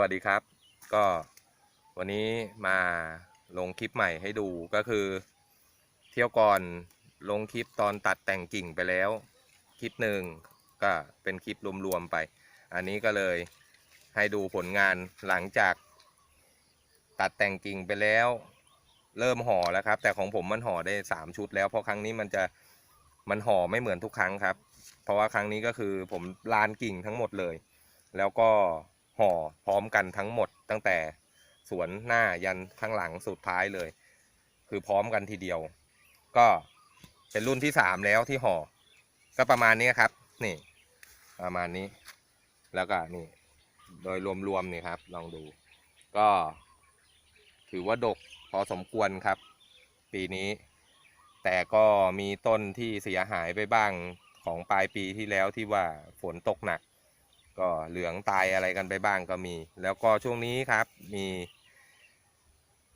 วัสดีครับ ก็วันนี้มาลงคลิปใหม่ให้ดูก็คือ เที่ยวก่อนลงคลิปตอนตัดแต่งกิ่งไปแล้ว คลิปหนึ่งก็เป็นคลิปรวมๆไป อันนี้ก็เลยให้ดูผลงานหลังจาก ตัดแต่งกิ่งไปแล้ว เริ่มห่อแล้วครับ แต่ของผมมันห่อได้สามชุดแล้ว เพราะครั้งนี้มันจะมันห่อไม่เหมือนทุกครั้งครับ เพราะว่าครั้งนี้ก็คือผมลานกิ่งทั้งหมดเลย แล้วก็ ห่อพร้อมกันทั้งหมดตั้งแต่สวนหน้ายันข้างหลังสุดท้ายเลย คือพร้อมกันทีเดียว ก็เป็นรุ่นที่สามแล้วที่ห่อ ก็ประมาณนี้ครับ นี่ ประมาณนี้ แล้วก็นี่ โดยรวมๆนี่ครับ ลองดู ก็ ถือว่าดกพอสมควรครับ ปีนี้ แต่ก็มีต้นที่เสียหายไปบ้างของปลายปีที่แล้วที่ว่าฝนตกหนัก ก็เหลืองตายอะไรกันไปบ้างก็มี แล้วก็ช่วงนี้ครับมี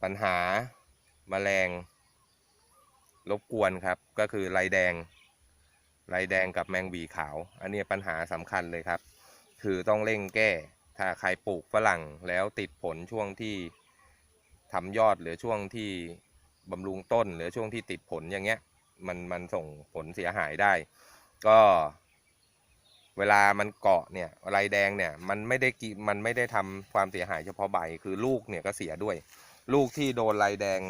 ปัญหาแมลงรบกวนครับ ก็คือไรแดงไรแดงกับแมงวีขาว อันนี้ปัญหาสำคัญเลยครับ คือต้องเร่งแก้ ถ้าใครปลูกฝรั่งแล้วติดผลช่วงที่ทำยอดหรือช่วงที่บำรุงต้น หรือช่วงที่ติดผลอย่างเงี้ย มันมันส่งผลเสียหายได้ ก็ เวลามันเกาะเนี่ยไรแดงเนี่ยมันไม่ได้กิมันไม่ได้ทำความเสียหายเฉพาะใบคือลูกเนี่ยก็เสียด้วย ลูกที่โดนไรแดง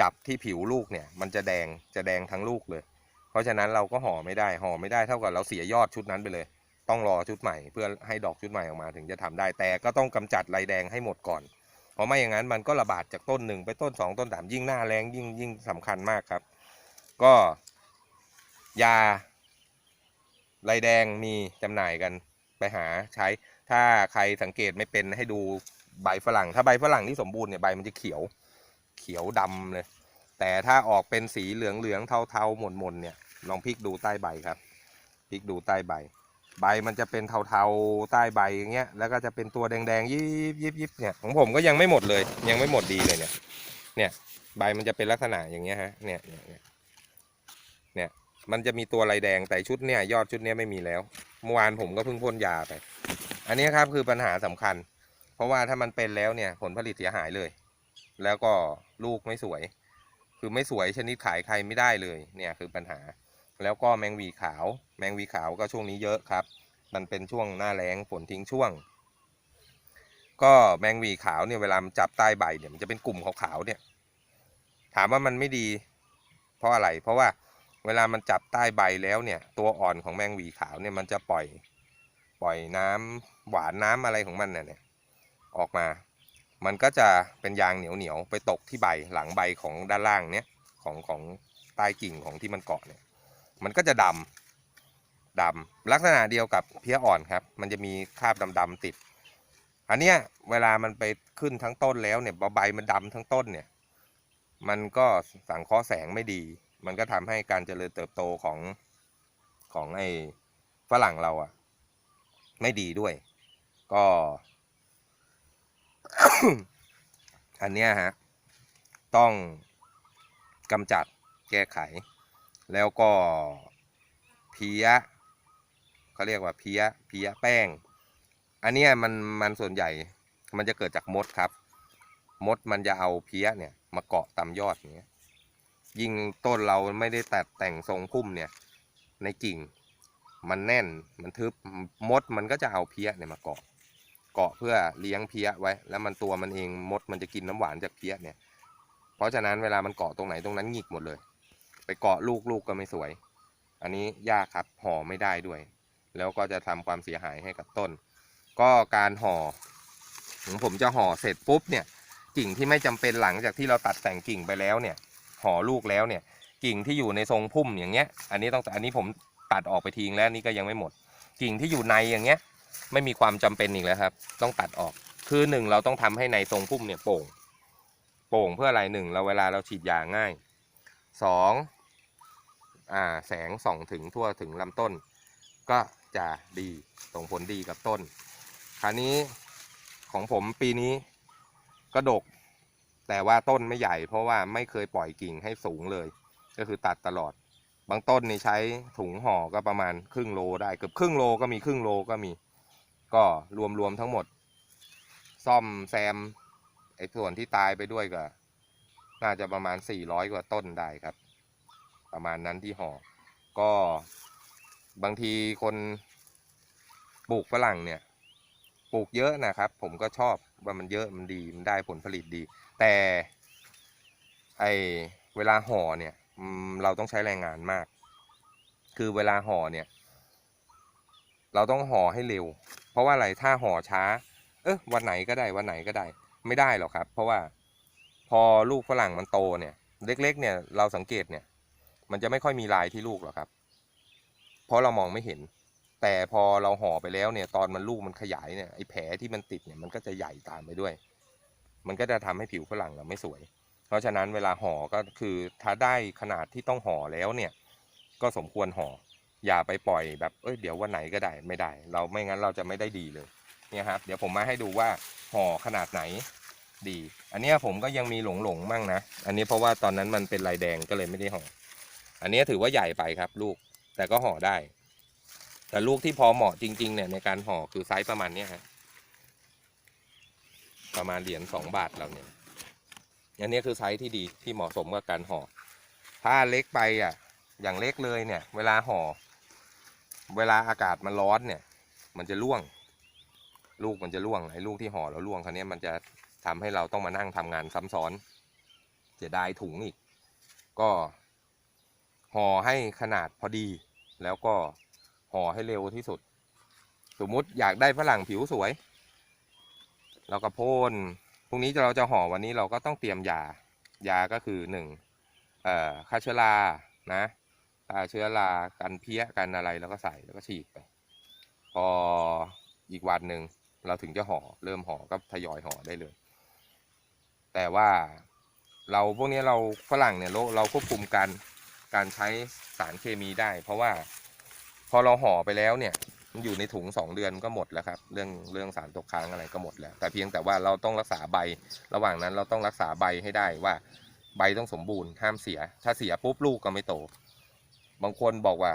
จับที่ผิวลูกเนี่ย มันจะแดงจะแดงทั้งลูกเลย เพราะฉะนั้นเราก็ห่อไม่ได้ห่อไม่ได้เท่ากับเราเสียยอดชุดนั้นไปเลย ต้องรอชุดใหม่ เพื่อให้ดอกชุดใหม่ออกมาถึงจะทำได้ แต่ก็ต้องกำจัดไรแดงให้หมดก่อน เพราะไม่อย่างนั้นมันก็ระบาดจากต้นหนึ่งไปต้นสองต้นสามยิ่งหน้าแรงยิ่งยิ่งสำคัญมากครับ ก็ยา ไรแดงมีจำหน่ายกันไปหาใช้ ถ้าใครสังเกตไม่เป็นให้ดูใบฝรั่ง ถ้าใบฝรั่งที่สมบูรณ์เนี่ยใบมันจะเขียวเขียวดำเลย แต่ถ้าออกเป็นสีเหลืองเหลืองๆเทาหม่นหม่นเนี่ยลองพลิกดูใต้ใบครับพลิกดูใต้ใบ ใบมันจะเป็นเทาๆใต้ใบอย่างเงี้ยแล้วก็จะเป็นตัวแดงๆยิบยิบยิบเนี่ยของผมก็ยังไม่หมดเลย ยังไม่หมดดีเลยเนี่ยเนี่ยใบมันจะเป็นลักษณะอย่างเงี้ยฮะเนี่ยเนี่ยเนี่ย มันจะมีตัวลายแดงแต่ชุดเนี่ยยอดชุดเนี้ยไม่มีแล้ว เมื่อวานผมก็เพิ่งพ่นยาไป อันนี้ครับคือปัญหาสำคัญ เพราะว่าถ้ามันเป็นแล้วเนี่ยผลผลิตเสียหายเลย แล้วก็ลูกไม่สวย คือไม่สวยชนิดขายใครไม่ได้เลยเนี่ยคือปัญหา แล้วก็แมงวีขาว แมงวีขาวก็ช่วงนี้เยอะครับ มันเป็นช่วงหน้าแล้งฝนทิ้งช่วง ก็แมงวีขาวเนี่ยเวลามันจับใต้ใบเนี่ยมันจะเป็นกลุ่มขาวๆเนี่ย ถามว่ามันไม่ดี เพราะอะไร เพราะว่า เวลามันจับใต้ใบแล้วเนี่ย ตัวอ่อนของแมงวีขาวเนี่ยมันจะปล่อยปล่อยน้ำหวานน้ำอะไรของมันเนี่ยออกมา มันก็จะเป็นยางเหนียวเหนียวไปตกที่ใบหลังใบของด้านล่างเนี้ยของของใต้กิ่งของที่มันเกาะเนี่ย มันก็จะดำดำลักษณะเดียวกับเพี้ยอ่อนครับ มันจะมีคราบดำๆติด อันเนี้ยเวลามันไปขึ้นทั้งต้นแล้วเนี่ยพอใบมันดำทั้งต้นเนี่ย มันก็สังเคราะห์แสงไม่ดี มันก็ทำให้การเจริญเติบโตของของไอ้ฝรั่งเราอะไม่ดีด้วย ก็ อันเนี้ยฮะ ต้องกำจัดแก้ไข แล้วก็เพี้ยเขาเรียกว่าเพี้ยเพี้ยแป้ง อันเนี้ยมันมันส่วนใหญ่มันจะเกิดจากมดครับ มดมันจะเอาเพี้ยเนี่ย มาเกาะตามยอดอย่างเงี้ย ยิ่งต้นเราไม่ได้ตัดแต่งทรงพุ่มเนี่ย ในกิ่ง มันแน่นมันทึบมดมันก็จะเอาเพี้ยเนี่ยมาเกาะ เกาะเพื่อเลี้ยงเพี้ยไว้ แล้วมันตัวมันเองมดมันจะกินน้ำหวานจากเพี้ยเนี่ย เพราะฉะนั้นเวลามันเกาะตรงไหนตรงนั้นหงิกหมดเลย ไปเกาะลูกลูกก็ไม่สวย อันนี้ยากครับห่อไม่ได้ด้วย แล้วก็จะทำความเสียหายให้กับต้น ก็การห่อผมจะห่อเสร็จปุ๊บเนี่ยกิ่งที่ไม่จำเป็นหลังจากที่เราตัดแต่งกิ่งไปแล้วเนี่ย ห่อลูกแล้วเนี่ยกิ่งที่อยู่ในทรงพุ่มอย่างเงี้ย อันนี้ต้องอันนี้ผมตัดออกไปทิ้งแล้วนี่ก็ยังไม่หมด กิ่งที่อยู่ในอย่างเงี้ยไม่มีความจำเป็นอีกแล้วครับ ต้องตัดออกคือหนึ่งเราต้องทำให้ในทรงพุ่มเนี่ยโป่ง โป่งเพื่ออะไรหนึ่งเราเวลาเราฉีดยาง่ายสองอ่าแสงส่องถึงทั่วถึงลำต้น ก็จะดีส่งผลดีกับต้น คราวนี้ของผมปีนี้ก็ดก แต่ว่าต้นไม่ใหญ่เพราะว่าไม่เคยปล่อยกิ่งให้สูงเลย ก็คือตัดตลอด บางต้นนี่ใช้ถุงห่อก็ประมาณครึ่งโลได้เกือบครึ่งโลก็มีครึ่งโลก็มี ก็รวมๆทั้งหมด ซ่อมแซมไอ้ส่วนที่ตายไปด้วยก็น่าจะประมาณสี่ร้อยกว่าต้นได้ครับ ประมาณนั้นที่ห่อ ก็บางทีคนปลูกฝรั่งเนี่ย ปลูกเยอะนะครับ ผมก็ชอบว่ามันเยอะมันดี มันได้ผลผลิตดี แต่ไอเวลาห่อเนี่ยเราต้องใช้แรงงานมาก คือเวลาห่อเนี่ย เราต้องห่อให้เร็ว เพราะว่าอะไรถ้าห่อช้า เออวันไหนก็ได้วันไหนก็ได้ ไม่ได้หรอกครับ เพราะว่าพอลูกฝรั่งมันโตเนี่ย เล็ก ๆ เนี่ยเราสังเกตเนี่ย มันจะไม่ค่อยมีลายที่ลูกหรอกครับ เพราะเรามองไม่เห็น แต่พอเราห่อไปแล้วเนี่ย ตอนมันลูกมันขยายเนี่ยไอ้แผลที่มันติดเนี่ยมันก็จะใหญ่ตามไปด้วย มันก็จะทำให้ผิวฝรั่งเราไม่สวย เพราะฉะนั้นเวลาห่อก็คือถ้าได้ขนาดที่ต้องห่อแล้วเนี่ยก็สมควรห่ออย่าไปปล่อยแบบเอ้ยเดี๋ยววันไหนก็ได้ไม่ได้ เราไม่งั้นเราจะไม่ได้ดีเลยเนี่ยครับเดี๋ยวผมมาให้ดูว่าห่อขนาดไหนดี อันนี้ผมก็ยังมีหลงหลงๆมั่งนะ อันนี้เพราะว่าตอนนั้นมันเป็นลายแดงก็เลยไม่ได้ห่อ อันนี้ถือว่าใหญ่ไปครับลูก แต่ก็ห่อได้ แต่ลูกที่พอเหมาะจริง ๆ เนี่ยในการห่อคือไซส์ประมาณนี้ยฮะ ประมาณเหรียญสองบาทเราเนี่ยอันนี้คือไซส์ที่ดีที่เหมาะสมกับการห่อ ถ้าเล็กไปอะ อย่างเล็กเลยเนี่ย เวลาห่อ เวลาอากาศมันร้อนเนี่ย มันจะร่วง ลูกมันจะร่วงไอ้ลูกที่ห่อแล้วร่วงคราวนี้มันจะทำให้เราต้องมานั่งทำงานซ้ำซ้อนเสียดายถุงอีก ก็ห่อให้ขนาดพอดี แล้วก็ห่อให้เร็วที่สุด สมมุติอยากได้ฝรั่งผิวสวย เราก็พ่นพรุ่งนี้เราจะห่อวันนี้เราก็ต้องเตรียมยายาก็คือหนึ่งเอ่อฆ่าเชื้อรานะฆ่าเชื้อรากันเพี้ยกันอะไรแล้วก็ใส่แล้วก็ฉีดไป พออีกวันหนึ่งเราถึงจะห่อเริ่มห่อก็ทยอยห่อได้เลย แต่ว่าเราพวกนี้เราฝรั่งเนี่ยเราเราควบคุมการการใช้สารเคมีได้ เพราะว่าพอเราห่อไปแล้วเนี่ย อยู่ในถุงสองเดือนก็หมดแล้วครับ เรื่องเรื่องสารตกค้างอะไรก็หมดแล้ว แต่เพียงแต่ว่าเราต้องรักษาใบ ระหว่างนั้นเราต้องรักษาใบให้ได้ว่า ใบต้องสมบูรณ์ห้ามเสีย ถ้าเสียปุ๊บลูกก็ไม่โต บางคนบอกว่า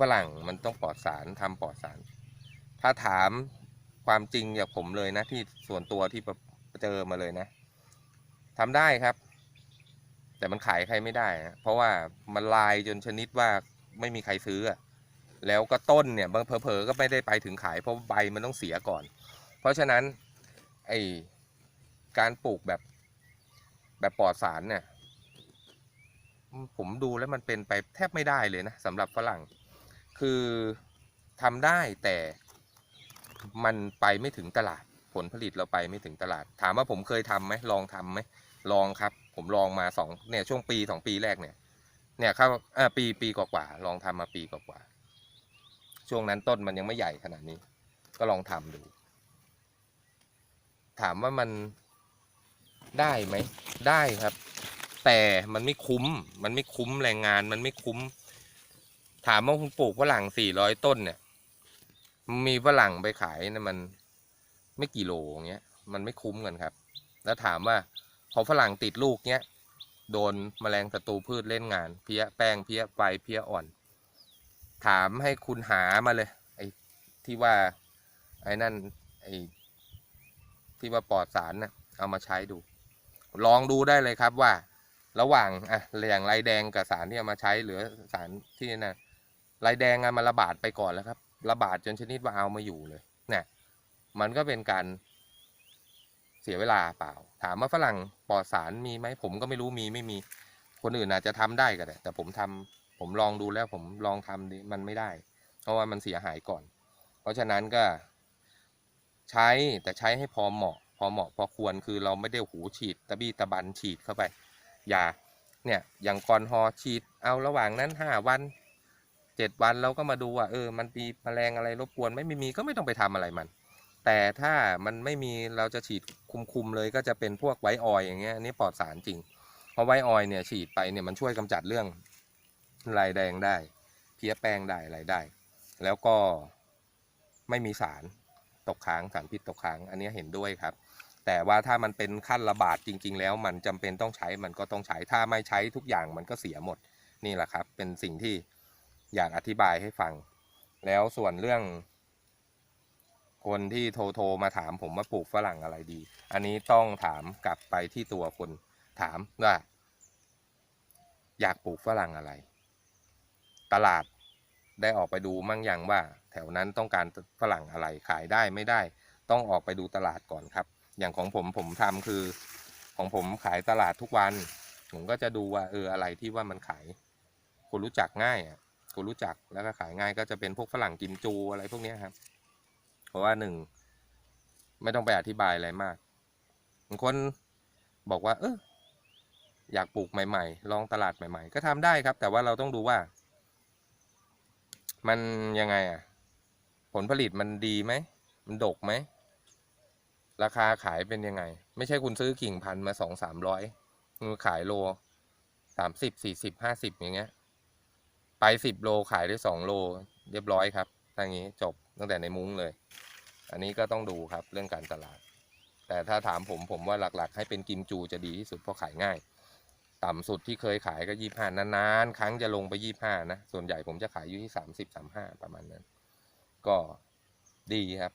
ฝรั่งมันต้องปลอดสารทำปลอดสาร ถ้าถามความจริงจากผมเลยนะที่ส่วนตัวที่เจอมาเลยนะทำได้ครับ แต่มันขายใครไม่ได้นะเพราะว่ามันลายจนชนิดว่าไม่มีใครซื้ออะ แล้วก็ต้นเนี่ยบางเผลอๆก็ไม่ได้ไปถึงขายเพราะใบมันต้องเสียก่อน เพราะฉะนั้นไอการปลูกแบบแบบปลอดสารเนี่ยผมดูแล้วมันเป็นไปแทบไม่ได้เลยนะสำหรับฝรั่ง คือทำได้แต่มันไปไม่ถึงตลาด ผลผลิตเราไปไม่ถึงตลาด ถามว่าผมเคยทำไหมลองทำไหมลองครับ ผมลองมาสองเนี่ยช่วงปีสองปีแรกเนี่ย เนี่ยเข้าปีปีกว่าๆลองทำมาปีกว่า ช่วงนั้นต้นมันยังไม่ใหญ่ขนาดนี้ ก็ลองทำดู ถามว่ามันได้ไหม ได้ครับ แต่มันไม่คุ้ม มันไม่คุ้มแรงงาน มันไม่คุ้ม ถามว่าคุณปลูกฝรั่งสี่ร้อยต้นเนี่ย มีฝรั่งไปขายนะมันไม่กี่โลอย่างเงี้ย มันไม่คุ้มกันครับ แล้วถามว่าพอฝรั่งติดลูกเนี้ย โดนแมลงศัตรูพืชเล่นงาน เพี้ยแป้งเพี้ยไฟเพี้ยอ่อน ถามให้คุณหามาเลย ไอ้ที่ว่าไอ้นั่นไอ้ที่ว่าปลอดสารน่ะเอามาใช้ดู ลองดูได้เลยครับว่า ระหว่างอะอย่างลายแดงกับสารที่เอามาใช้หรือสารที่นี่นะลายแดงอะมันระบาดไปก่อนแล้วครับ ระบาดจนชนิดว่าเอามาอยู่เลยเนี่ยมันก็เป็นการเสียเวลาเปล่า ถามว่าฝรั่งปลอดสารมีไหมผมก็ไม่รู้มีไม่มี คนอื่นอาจจะทำได้ก็ได้แต่ผมทำ ผมลองดูแล้วผมลองทำดิมันไม่ได้ เพราะว่ามันเสียหายก่อน เพราะฉะนั้นก็ ใช้แต่ใช้ให้พอเหมาะ พอเหมาะพอควรคือเราไม่ได้หูฉีดตะบี้ตะบันฉีดเข้าไป อย่าเนี่ยอย่างก่อนฮอฉีดเอาระหว่างนั้นห้าวันเจ็ดวันเราก็มาดูว่าเออ มันมีแมลงอะไรรบกวนไม่มีก็ไม่ต้องไปทำอะไรมัน แต่ถ้ามันไม่มีเราจะฉีดคุมๆเลยก็จะเป็นพวกไวออยอย่างเงี้ยนนี้ปลอดสารจริง เพราะไวออยเนี่ยฉีดไปเนี่ยมันช่วยกำจัดเรื่อง ลายแดงได้ เพี้ยแป้งได้อะไรได้ แล้วก็ไม่มีสารตกค้างสารพิษตกค้าง อันนี้เห็นด้วยครับ แต่ว่าถ้ามันเป็นขั้นระบาดจริง ๆ แล้วมันจำเป็นต้องใช้มันก็ต้องใช้ถ้าไม่ใช้ทุกอย่างมันก็เสียหมดนี่แหละครับ เป็นสิ่งที่อยากอธิบายให้ฟัง แล้วส่วนเรื่อง คนที่โทรโทรมาถามผมว่าปลูกฝรั่งอะไรดี อันนี้ต้องถามกลับไปที่ตัวคนถามว่า อยากปลูกฝรั่งอะไร ตลาดได้ออกไปดูมั่งยังว่า แถวนั้นต้องการฝรั่งอะไรขายได้ไม่ได้ ต้องออกไปดูตลาดก่อนครับ อย่างของผมผมทำคือ ของผมขายตลาดทุกวัน ผมก็จะดูว่าเอออะไรที่ว่ามันขายคนรู้จักง่ายอะคนรู้จักแล้วก็ขายง่ายก็จะเป็นพวกฝรั่งกิมจูอะไรพวกนี้ครับ เพราะว่าหนึ่งไม่ต้องไปอธิบายอะไรมากบางคนบอกว่า เอออยากปลูกใหม่ ๆ ลองตลาดใหม่ ๆ ก็ทำได้ครับ แต่ว่าเราต้องดูว่า มันยังไงอะ ผลผลิตมันดีไหม มันดกไหม ราคาขายเป็นยังไง ไม่ใช่คุณซื้อกิ่งพันธุ์มาสองสามร้อยคุณขายโลสามสิบสี่สิบห้าสิบอย่างเงี้ย ไปสิบโลขายได้สองโล เรียบร้อยครับทางนี้จบตั้งแต่ในมุ้งเลย อันนี้ก็ต้องดูครับเรื่องการตลาด แต่ถ้าถามผมผมว่าหลักๆ ให้เป็นกิมจูจะดีที่สุดเพราะขายง่าย ต่ำสุดที่เคยขายก็ยี่ห้านานๆ ครั้งจะลงไปยี่ห้านะ ส่วนใหญ่ผมจะขายอยู่ที่สามสิบสามห้าประมาณนั้น ก็ดีครับ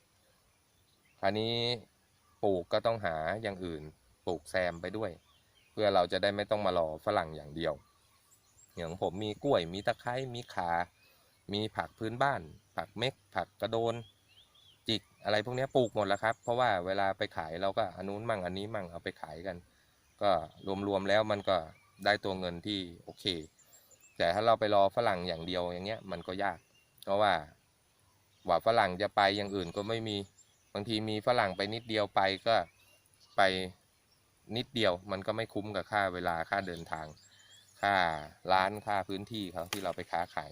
คราวนี้ปลูกก็ต้องหาอย่างอื่น ปลูกแซมไปด้วย เพื่อเราจะได้ไม่ต้องมารอฝรั่งอย่างเดียว อย่างผมมีกล้วย มีตะไคร้ มีขา มีผักพื้นบ้าน ผักเม็ก ผักกระโดน จิก อะไรพวกนี้ปลูกหมดแล้วครับ เพราะว่าเวลาไปขายเราก็อันนู้นมั่งอันนี้มั่งเอาไปขายกัน ก็รวมๆแล้วมันก็ได้ตัวเงินที่โอเค แต่ถ้าเราไปรอฝรั่งอย่างเดียวอย่างเงี้ยมันก็ยาก เพราะว่าว่าฝรั่งจะไปอย่างอื่นก็ไม่มีบางทีมีฝรั่งไปนิดเดียวไปก็ไปนิดเดียวมันก็ไม่คุ้มกับค่าเวลาค่าเดินทาง ค่าร้านค่าพื้นที่เขาที่เราไปค้าขาย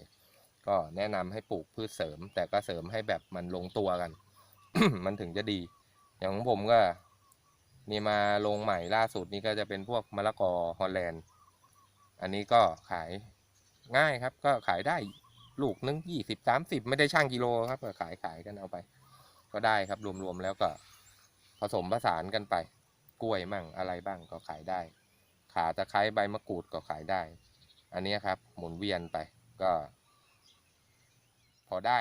ก็แนะนำให้ปลูกพืชเสริม แต่ก็เสริมให้แบบมันลงตัวกัน มันถึงจะดี อย่างของผมก็ นี่มาลงใหม่ล่าสุดนี้ก็จะเป็นพวกมะละกอฮอลแลนด์ อันนี้ก็ขายง่ายครับ ก็ขายได้ลูกนึงยี่สิบสามสิบไม่ได้ช่างกิโลครับก็ขายขายกันเอาไป ก็ได้ครับรวมๆแล้วก็ผสมผสานกันไป กล้วยมั่งอะไรบ้างก็ขายได้ ขาตะไคร้ใบมะกรูดก็ขายได้ อันนี้ครับ หมุนเวียนไปก็ พอได้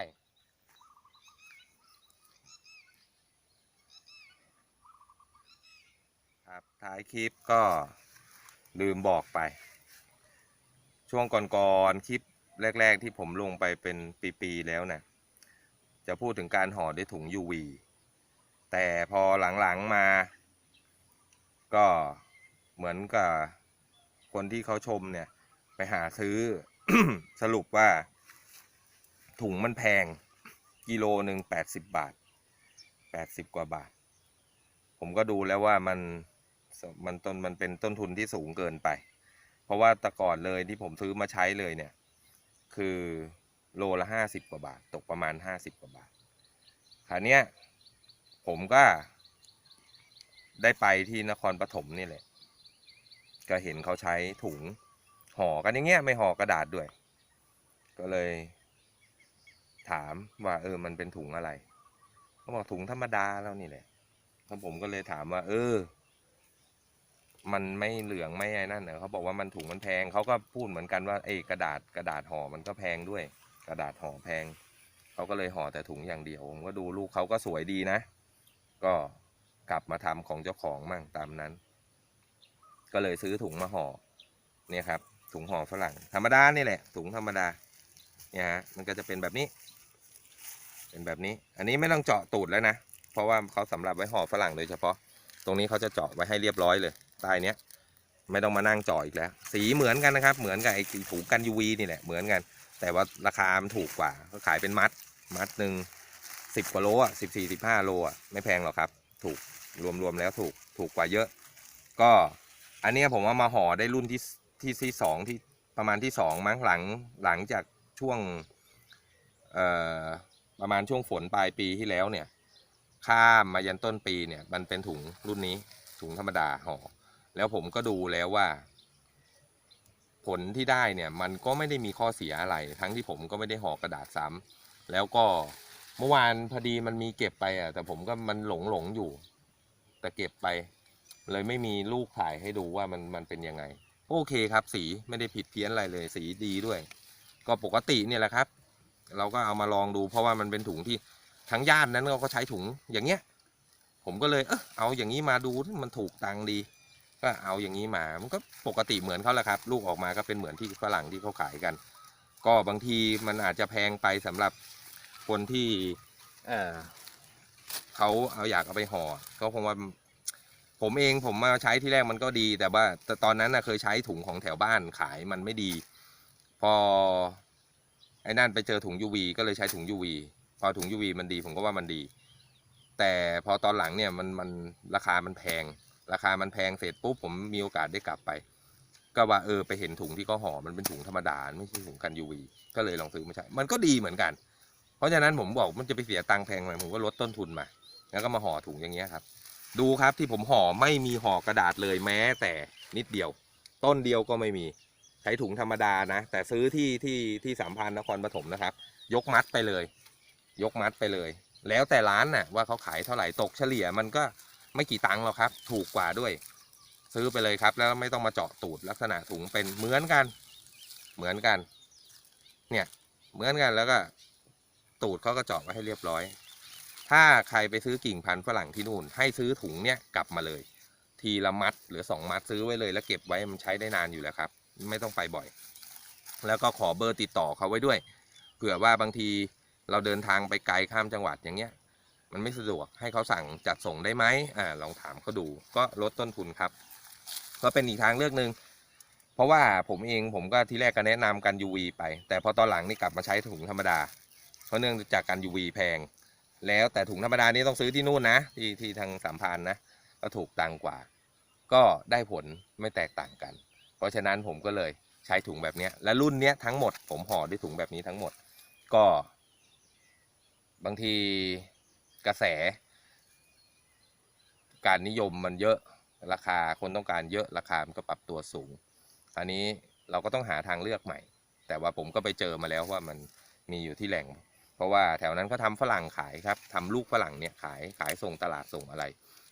ครับ ท้ายคลิปก็ลืมบอกไป ช่วงก่อนๆคลิปแรก ๆ ที่ผมลงไปเป็นปีๆแล้วนะจะพูดถึงการห่อด้วยถุง UV แต่พอหลังๆมา ก็เหมือนกับคนที่เขาชมเนี่ย ไปหาซื้อสรุปว่า ถุงมันแพง กิโลหนึ่งแปดสิบบาทแปดสิบกว่าบาท ผมก็ดูแล้วว่ามัน มันต้นมันเป็นต้นทุนที่สูงเกินไป เพราะว่าแต่ก่อนเลยที่ผมซื้อมาใช้เลยเนี่ย คือโลละห้าสิบกว่าบาท ตกประมาณห้าสิบกว่าบาทคราวเนี้ยผมก็ ได้ไปที่นครปฐมนี่แหละ ก็เห็นเขาใช้ถุงห่อกันอย่างเงี้ยไม่ห่อกระดาษด้วย ก็เลย ถามว่าเออมันเป็นถุงอะไรเขาบอกถุงธรรมดาแล้วนี่แหละแล้วผมก็เลยถามว่า เออ มันไม่เหลืองไม่ไอ้นั่นเหรอเขาบอกว่ามันถุงมันแพงเขาก็พูดเหมือนกันว่าไอ้กระดาษกระดาษห่อมันก็แพงด้วย กระดาษห่อแพงเขาก็เลยห่อแต่ถุงอย่างเดียวผมก็ดูลูกเขาก็สวยดีนะ ก็กลับมาทำของเจ้าของมั่งตามนั้น ก็เลยซื้อถุงมาห่อเนี่ยครับ ถุงห่อฝรั่ง ธรรมดานี่แหละ ถุงธรรมดาเนี่ยฮะมันก็จะเป็นแบบนี้ เป็นแบบนี้ อันนี้ไม่ต้องเจาะตูดแล้วนะเพราะว่าเขาสำหรับไว้ห่อฝรั่งโดยเฉพาะ ตรงนี้เขาจะเจาะไว้ให้เรียบร้อยเลย ใต้เนี้ยไม่ต้องมานั่งจาะอีกแล้ว สีเหมือนกันนะครับ เหมือนกับไอ้ถุงกัน UV นี่แหละเหมือนกัน แต่ว่าราคามันถูกกว่าเขาขายเป็นมัด มัดหนึ่งสิบกว่าโลอะสิบสี่สิบห้าโลอะไม่แพงหรอกครับ ถูกรวมๆแล้วถูกถูกกว่าเยอะ ก็อันนี้ผมว่ามาห่อได้รุ่นที่ที่ที่สองที่ประมาณที่สองมั้งหลังหลังจากช่วงเอ่อประมาณช่วงฝนปลายปีที่แล้วเนี่ย ข้ามมายันต้นปีเนี่ย มันเป็นถุงรุ่นนี้ถุงธรรมดาห่อ แล้วผมก็ดูแล้วว่า ผลที่ได้เนี่ยมันก็ไม่ได้มีข้อเสียอะไร ทั้งที่ผมก็ไม่ได้ห่อกระดาษซ้ำแล้วก็เมื่อวานพอดีมันมีเก็บไปอะแต่ผมก็มันหลงหลงอยู่ แต่เก็บไป เลยไม่มีลูกถ่ายให้ดูว่ามันมันเป็นยังไง โอเคครับสีไม่ได้ผิดเพี้ยนอะไรเลยสีดีด้วย ก็ปกติเนี่ยแหละครับ เราก็เอามาลองดู เพราะว่ามันเป็นถุงที่ทางย่านนั้นเขาก็ใช้ถุงอย่างเงี้ย ผมก็เลยเออเอาอย่างนี้มาดูมันถูกตังดี ก็เอาอย่างนี้มา มันก็ปกติเหมือนเขาแหละครับ ลูกออกมาก็เป็นเหมือนที่ฝรั่งที่เขาขายกัน ก็บางทีมันอาจจะแพงไปสำหรับคนที่เออเขาเอาอยากเอาไปห่อก็คงว่าผมเองผมมาใช้ที่แรกมันก็ดี แต่ว่าแต่ตอนนั้นนะเคยใช้ถุงของแถวบ้านขายมันไม่ดี พอไอ้นั่นไปเจอถุง UV ก็เลยใช้ถุง UV พอถุง UV มันดีผมก็ว่ามันดี แต่พอตอนหลังเนี่ยมันมันราคามันแพง ราคามันแพงเสร็จปุ๊บผมมีโอกาสได้กลับไป ก็ว่าเออไปเห็นถุงที่เขาห่อมันเป็นถุงธรรมดาไม่ใช่ถุงกัน UV ก็เลยลองซื้อมาใช้มันก็ดีเหมือนกัน เพราะฉะนั้นผมบอกมันจะไปเสียตังค์แพงไหมผมก็ลดต้นทุนมา แล้วก็มาห่อถุงอย่างเงี้ยครับ ดูครับที่ผมห่อไม่มีห่อกระดาษเลยแม้แต่นิดเดียว ต้นเดียวก็ไม่มีใช้ถุงธรรมดานะ แต่ซื้อที่ที่ที่สามพันนครปฐมนะครับ ยกมัดไปเลย ยกมัดไปเลย แล้วแต่ร้านน่ะว่าเขาขายเท่าไหร่ตกเฉลี่ยมันก็ ไม่กี่ตังค์หรอกครับ ถูกกว่าด้วย ซื้อไปเลยครับ แล้วไม่ต้องมาเจาะตูดลักษณะถุงเป็นเหมือนกัน เหมือนกัน เนี่ยเหมือนกันแล้วก็ ตูดเขาก็เจาะไว้ให้เรียบร้อย ถ้าใครไปซื้อกิ่งพันธุ์ฝรั่งที่นู่น ให้ซื้อถุงเนี่ยกลับมาเลย ทีละมัดหรือสองมัดซื้อไว้เลย แล้วเก็บไว้มันใช้ได้นานอยู่แล้วครับ ไม่ต้องไปบ่อย แล้วก็ขอเบอร์ติดต่อเขาไว้ด้วยเผื่อว่าบางทีเราเดินทางไปไกลข้ามจังหวัดอย่างเงี้ย มันไม่สะดวกให้เขาสั่งจัดส่งได้ไหมอ่าลองถามเขาดูก็ลดต้นทุนครับ ก็เป็นอีกทางเลือกหนึ่งเพราะว่าผมเองผมก็ทีแรกก็แนะนำกัน UV ไป แต่พอตอนหลังนี่กลับมาใช้ถุงธรรมดา เพราะเนื่องจากการ UV แพง แล้วแต่ถุงธรรมดานี่ต้องซื้อที่นู่นนะที่ที่ทางสามพรานนะก็ถูกตังกว่า ก็ได้ผลไม่แตกต่างกัน เพราะฉะนั้นผมก็เลยใช้ถุงแบบนี้และรุ่นนี้ทั้งหมด ผมห่อด้วยถุงแบบนี้ทั้งหมด ก็ บางที กระแส การนิยมมันเยอะราคาคนต้องการเยอะราคามันก็ปรับตัวสูงอันนี้เราก็ต้องหาทางเลือกใหม่ แต่ว่าผมก็ไปเจอมาแล้วว่ามันมีอยู่ที่แหล่ง เพราะว่าแถวนั้นเขาทำฝรั่งขายครับทำลูกฝรั่งเนี่ยขายขายส่งตลาดส่งอะไร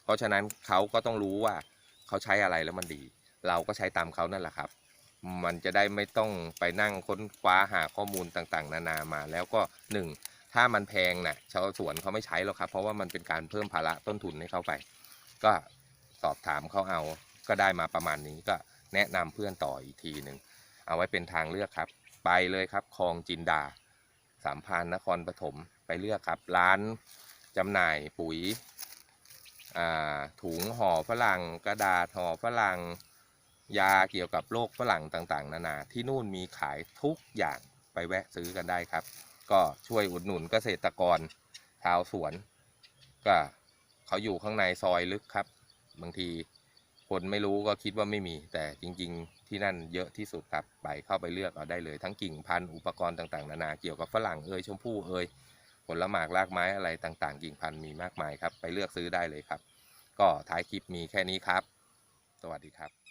เพราะฉะนั้นเขาก็ต้องรู้ว่าเขาใช้อะไรแล้วมันดี เราก็ใช้ตามเขานั่นแหละครับ มันจะได้ไม่ต้องไปนั่งค้นคว้าหาข้อมูลต่างๆ นานามา แล้วก็หนึ่ง ถ้ามันแพงนะ่ะชาวสวนเขาไม่ใช้หรอกครับ เพราะว่ามันเป็นการเพิ่มภาระต้นทุนให้เขาไป ก็สอบถามเขาเอา ก็ได้มาประมาณนี้ก็แนะนำเพื่อนต่ออีกทีหนึ่งเอาไว้เป็นทางเลือกครับ ไปเลยครับคลองจินดา สามพานนครปฐมไปเลือกครับ ร้านจำหน่ายปุ๋ยถุงห่อฝรั่งกระดาษห่อฝรั่งยาเกี่ยวกับโรคฝรั่งต่างๆ นานาที่นู่นมีขายทุกอย่างไปแวะซื้อกันได้ครับ ก็ช่วยอุดหนุนเกษตรกรชาวสวน ก็เขาอยู่ข้างในซอยลึกครับ บางทีคนไม่รู้ก็คิดว่าไม่มี แต่จริง ๆ ที่นั่นเยอะที่สุดครับไปเข้าไปเลือกเอาได้เลย ทั้งกิ่งพันธุ์อุปกรณ์ต่างๆนานาเกี่ยวกับฝรั่งเอ่ยชมพู่เอ่ยผลหมากรากไม้อะไรต่างๆ กิ่งพันธุ์มีมากมายครับ ไปเลือกซื้อได้เลยครับ ก็ท้ายคลิปมีแค่นี้ครับ สวัสดีครับ